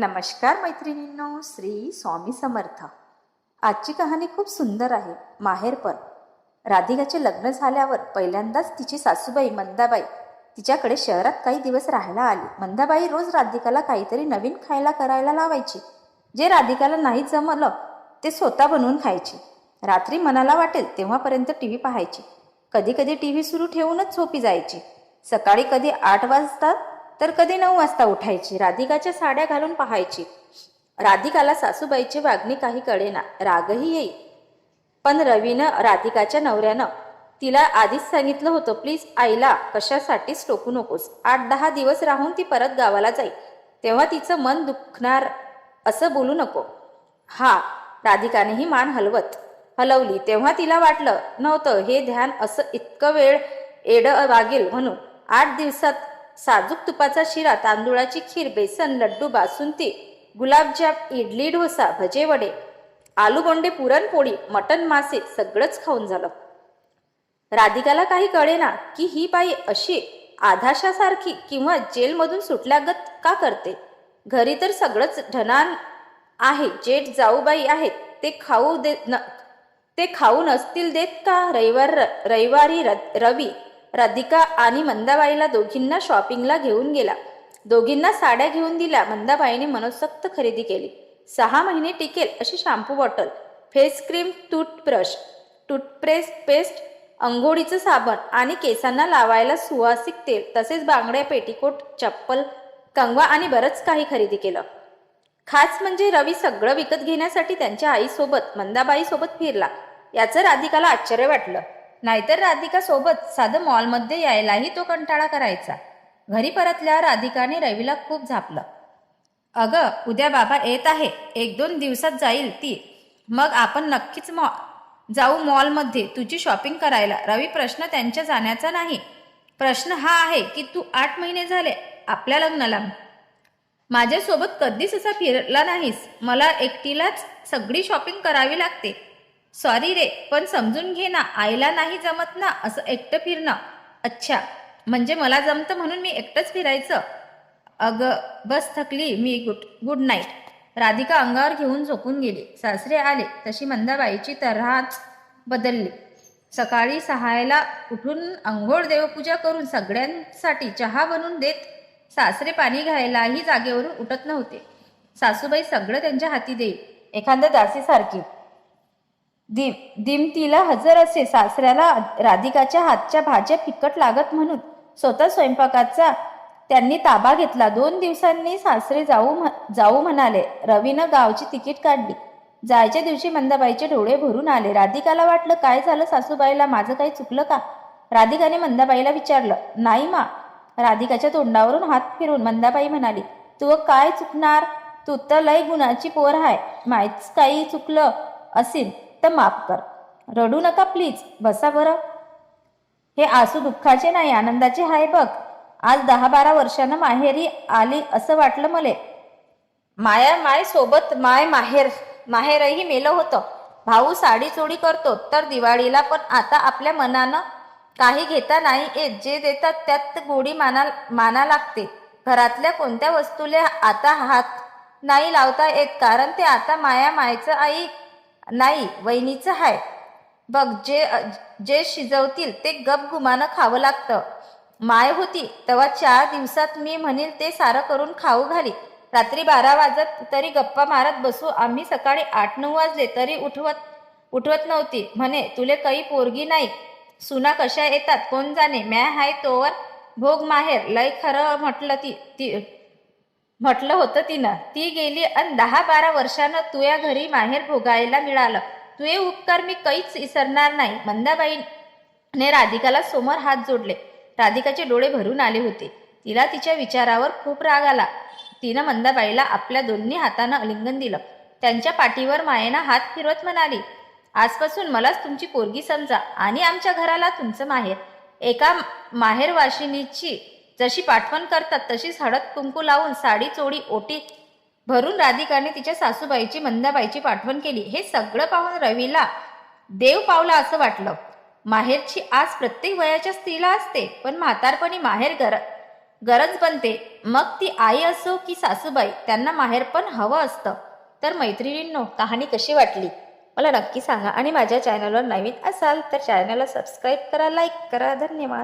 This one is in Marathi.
नमस्कार मैत्रिणींनो श्री स्वामी समर्थ. आजची कहाणी खूप सुंदर आहे माहेरपण राधिकाचे लग्न झाल्यावर पहिल्यांदाच तिची सासूबाई मंदाबाई तिच्याकडे शहरात काही दिवस राहायला आली. मंदाबाई रोज राधिकाला काहीतरी नवीन खायला करायला लावायची. जे राधिकाला नाही जमलं ते स्वतः बनवून खायची. रात्री मनाला वाटेल तेव्हापर्यंत टी व्ही पाहायची. कधी कधी टी व्ही सुरू ठेवूनच झोपी जायची. सकाळी कधी आठ वाजता तर कधी नऊ वाजता उठायची? राधिकाच्या साड्या घालून पाहायची. राधिकाला सासूबाईची वागणी काही कळेना. रागही येई. पण रवीनं राधिकाच्या नवऱ्यानं तिला आधीच सांगितलं होतं प्लीज आईला कशासाठीच टोकू नकोस. आठ दहा दिवस राहून ती परत गावाला जाईल तेव्हा तिचं मन दुखणार असं बोलू नको. हा. राधिकानेही मान हलवत हलवली. तेव्हा तिला वाटलं नव्हतं हे ध्यान असं इतकं वेळ एड वागेल म्हणून. आठ दिवसात साजूक तुपाचा शिरा तांदुळाची खीर बेसन लड्डू बासुंदी गुलाबजाम इडली डोसा भजे वडे आलू बोंडे पुरणपोळी मटण मासे सगळंच खाऊन झालं. राधिकाला काही कळेना की ही बाई अशी आधाशासारखी किंवा जेलमधून सुटल्यागत का करते? घरी तर सगळंच ढनान आहे जेठ जाऊबाई आहेत ते खाऊ देत न ते खाऊ नसतील देत का? रविवार रविवारी र- रवी राधिका आणि मंदाबाईला दोघींना शॉपिंगला घेऊन गेला. दोघींना साड्या घेऊन दिल्या. मंदाबाईने मनोसक्त खरेदी केली. सहा महिने टिकेल अशी shampoo bottle face cream toothbrush toothpaste paste अंघोळीचं साबण आणि केसांना लावायला सुवासिक तेल तसेच बांगड्या पेटीकोट चप्पल कंगवा आणि बरंच काही खरेदी केलं. खास म्हणजे रवी सगळं विकत घेण्यासाठी त्यांच्या आईसोबत मंदाबाईसोबत फिरला. याचं राधिकाला आश्चर्य वाटलं. नाहीतर राधिका सोबत साधं मॉलमध्ये यायलाही तो कंटाळा करायचा. घरी परतल्यावर राधिकाने रवीला खूप झापलं. अगं उद्या बाबा येत आहे. एक दोन दिवसात जाईल ती. मग आपण नक्कीच मॉ जाऊ मॉलमध्ये तुझी शॉपिंग करायला. रवी प्रश्न त्यांच्या जाण्याचा नाही. प्रश्न हा आहे की तू आठ महिने झाले आपल्या लग्नाला. माझ्यासोबत कधीच असा फिरला नाहीस. मला एकटीलाच सगळी शॉपिंग करावी लागते. सॉरी रे पण समजून घे ना आईला नाही जमत ना असं एकटं फिरणं. अच्छा म्हणजे मला जमतं म्हणून मी एकटंच फिरायचं. अगं बस थकली मी गुड गुड नाईट. राधिका अंगावर घेऊन झोपून गेली. सासरे आले तशी मंदाबाईची तऱ्हाच बदलली. सकाळी सहायला उठून अंघोळ देवपूजा करून सगळ्यांसाठी चहा बनवून देत सासरे पाणी घ्यायलाही जागेवरून उठत नव्हते. सासूबाई सगळं त्यांच्या हाती देईल. एखाद्या दासीसारखी. दिम दिमतीला हजर असे सासऱ्याला राधिकाच्या हातच्या भाज्या फिकट लागत म्हणून स्वतः स्वयंपाकाचा त्यांनी ताबा घेतला. दोन दिवसांनी सासरे जाऊ जाऊ म्हणाले. रवीनं गावची तिकीट काढली. जायच्या दिवशी मंदाबाईचे डोळे भरून आले. राधिकाला वाटलं काय झालं सासूबाईला? माझं काही चुकलं का? राधिकाने मंदाबाईला विचारलं नाही मा. राधिकाच्या तोंडावरून हात फिरून मंदाबाई म्हणाली तू काय चुकणार? तू तर लय गुणाची पोर आहे माहीच काही चुकलं असेल. तर माफ कर. रडू नका प्लीज बसा बरं. हे आसू दुःखाचे नाही आनंदाचे आहे बघ. आज दहा बारा वर्षानं माहेरी आली असं वाटलं मले. माया माय सोबत माय माहेर माहेरही मेलं होतं. भाऊ साडी चोडी करतो तर दिवाळीला पण आता आपल्या मनानं काही घेता नाही येत. जे देतात त्यात गोडी माना माना लागते. घरातल्या कोणत्या वस्तूला आता हात नाही लावता येत कारण ते आता माया मायचं आई नाही वहिनीचं आहे बघ जे जे शिजवतील ते गप गुमानं खावं लागतं. माय होती तेव्हा चार दिवसात मी म्हणेल ते सारं करून खाऊ घाली. रात्री बारा वाजत तरी गप्पा मारत बसू. आम्ही सकाळी आठ नऊ वाजले तरी उठवत उठवत नव्हती. म्हणे तुले काही पोरगी नाही. सुना कशा येतात? कोण जाणे? म्या हाय तोवर. भोग माहेर. लय खरं म्हटलं ती ती म्हटलं होतं तिनं. ती गेली आणि दहा बारा वर्षानं तुया घरी माहेर भोगायला मिळालं. तुये उपकार मी काहीच विसरणार नाही. मंदाबाईने राधिकाला समोर हात जोडले. राधिकाचे डोळे भरून आले होते. तिला तिच्या विचारावर खूप राग आला. तिनं मंदाबाईला आपल्या दोन्ही हातानं अलिंगन दिलं. त्यांच्या पाठीवर मायेनं हात फिरवत म्हणाली आजपासून मलाच तुमची पोरगी समजा आणि आमच्या घराला तुमचं माहेर. एका माहेरवाशिनीची जशी पाठवण करतात तशीच हळद कुंकू लावून साडी चोडी ओटी भरून राधिकाने तिच्या सासूबाईची मंदाबाईची पाठवण केली. हे सगळं पाहून रवीला देव पावला असं वाटलं. माहेरची आज प्रत्येक वयाच्या स्त्रीला असते पण म्हातारपणी माहेर गर गरज बनते. मग ती आई असो की सासूबाई त्यांना माहेर पण हवं असतं. तर मैत्रिणींनो कहाणी कशी वाटली? मला नक्की सांगा. आणि माझ्या चॅनलवर नवीन असाल तर चॅनलला सबस्क्राईब करा लाईक करा. धन्यवाद.